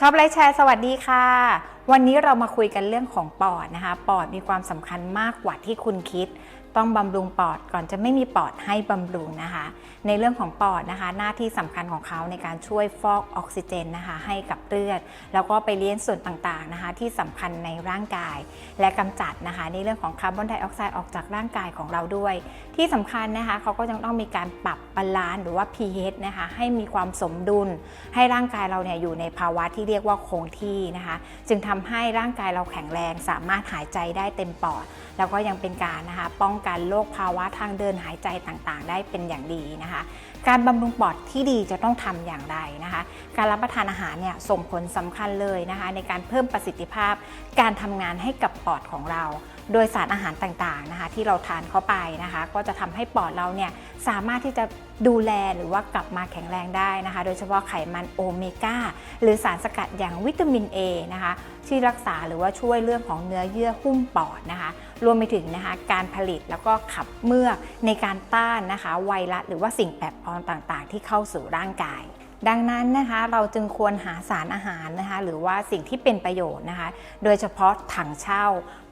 ชอบไลค์แชร์สวัสดีค่ะ วันนี้เรามาคุยกันเรื่องของปอดนะคะ ปอดมีความสำคัญมากกว่าที่คุณคิด ต้องบำรุงปอดก่อนจะไม่มีปอดให้บำรุงนะคะ ในเรื่องของปอดนะคะ หน้าที่สำคัญของเขาในการช่วยฟอกออกซิเจนนะคะ ให้กับเลือด แล้วก็ไปเลี้ยงส่วนต่างๆนะคะ ที่สำคัญในร่างกาย และกำจัดนะคะ ในเรื่องของคาร์บอนไดออกไซด์ออกจากร่างกายของเราด้วย ที่สำคัญนะคะเขาก็ยังต้องมีการปรับบาลานซ์หรือว่า pH นะคะให้มีความสมดุล ให้ร่างกายเราเนี่ยอยู่ในภาวะที่เรียกว่าคงที่นะคะ จึงทำให้ร่างกายเราแข็งแรง สามารถหายใจได้เต็มปอด แล้วก็ยังเป็นการนะคะ ป้องกันโรคภาวะทางเดินหายใจต่างๆ ได้เป็นอย่างดีนะคะ การบำรุงปอดที่ดีจะต้องทำอย่างไร การรับประทานอาหารเนี่ยส่งผลสำคัญเลยนะคะ ในการเพิ่มประสิทธิภาพ การทำงานให้กับปอดของเรา โดยสารอาหารต่างๆนะคะ ที่เราทานเข้าไปนะคะ ก็จะทำให้ปอดเราเนี่ยสามารถที่จะดูแลหรือว่ากลับมาแข็งแรงได้นะคะ โดยเฉพาะไขมันโอเมก้าหรือสารสกัดอย่างวิตามิน A นะคะที่รักษาหรือว่าช่วยเรื่องของเนื้อเยื่อหุ้มปอดนะคะ รวมไปถึงนะคะการผลิตแล้วก็ขับเมือกในการต้านนะคะ ไวรัสหรือว่าสิ่งแปลกปลอมต่างๆ ที่เข้าสู่ร่างกาย ดังนั้นนะคะเราจึงควรหาสารอาหารนะคะหรือว่าสิ่งที่เป็นประโยชน์นะคะ โดยเฉพาะถังเช่า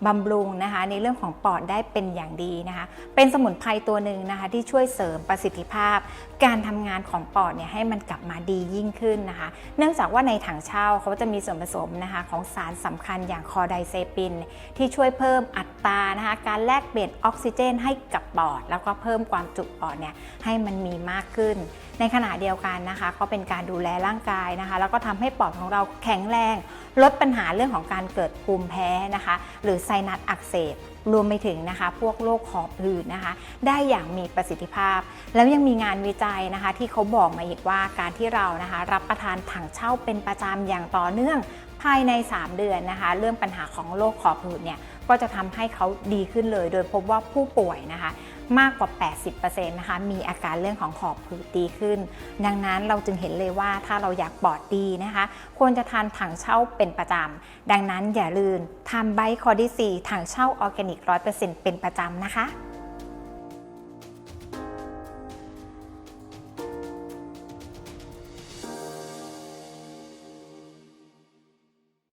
บำรุงนะคะ ในเรื่องของปอดได้เป็นอย่างดีนะคะ เป็นสมุนไพรตัวหนึ่งนะคะ ที่ช่วยเสริมประสิทธิภาพ การทำงานของปอดเนี่ยให้มันกลับมาดียิ่งขึ้นนะคะ เนื่องจากว่าในถังเช่าเขาจะมีส่วนผสมนะคะของสารสำคัญอย่างคอไดเซปิน ที่ช่วยเพิ่มอั ตรานะคะการแลกเปลี่ยนออกซิเจนให้กับปอด แล้วก็เพิ่มความจุปอดเนี่ยให้มันมีมากขึ้น ในขณะเดียวกันนะคะ ก็เป็นการดูแลร่างกายนะคะ แล้วก็ทำให้ปอดของเราแข็งแรง ลดปัญหาเรื่องของการเกิดภูมิแพ้นะคะ หรือไซนัสอักเสบรวมไปถึงนะคะ พวกโรคหอบหืดนะคะ ได้อย่างมีประสิทธิภาพ แล้วยังมีงานวิจัยนะคะ ที่เขาบอกมาอีกว่าการที่เรานะคะ รับประทานถังเช่าเป็นประจำอย่างต่อเนื่องภายใน 3 เดือนนะคะ เรื่องปัญหาของโรคหอบหืดเนี่ย ก็จะทำให้เขาดีขึ้นเลย โดยพบว่าผู้ป่วยนะคะมากกว่า 80%นะคะ มีอาการเรื่องของขอบผืดดีขึ้น ดังนั้นเราจึงเห็นเลยว่าถ้าเราอยากปอดดีนะคะ ควรจะทานถังเช่าเป็นประจำ ดังนั้นอย่าลืมทานไบคอดิซีถังเช่าออร์แกนิก 100%เป็นประจำนะคะ